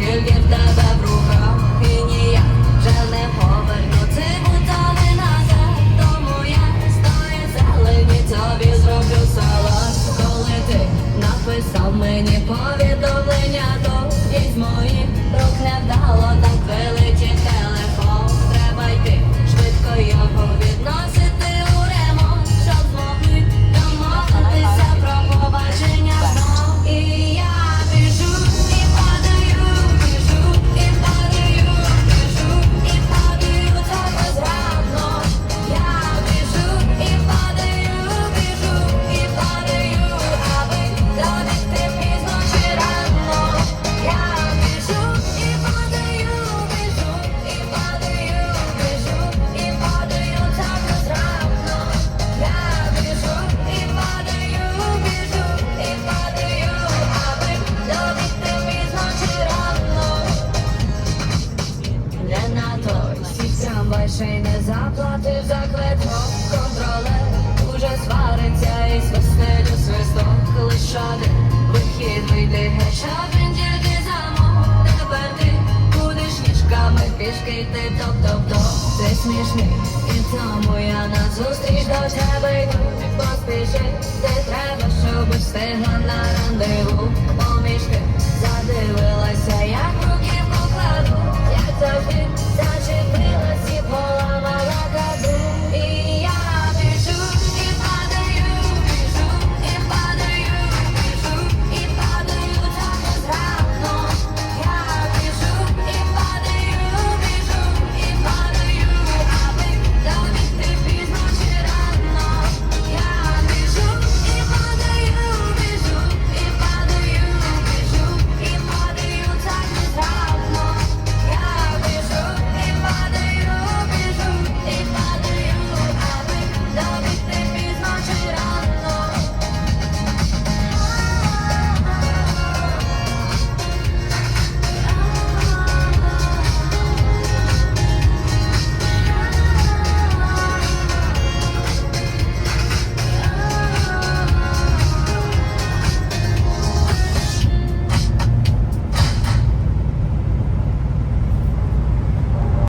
стільки в тебе в і ніяк вже не повернути бутони назад, тому я стою зелені тобі зроблю салат Коли ти написав мені повідомлення, то із моїх рук Бувай, ще й не заплатив за квиток Контролер. Уже свариться і свисти до свисток. Лиш один вихід вийди геть. А він тільки замок Тепер ти будеш ніжками пішки йти топ-топ-топ Ти смішний, і тому я назустріч до тебе йду. Поспіши, ти треба, щоб встигла на рандеву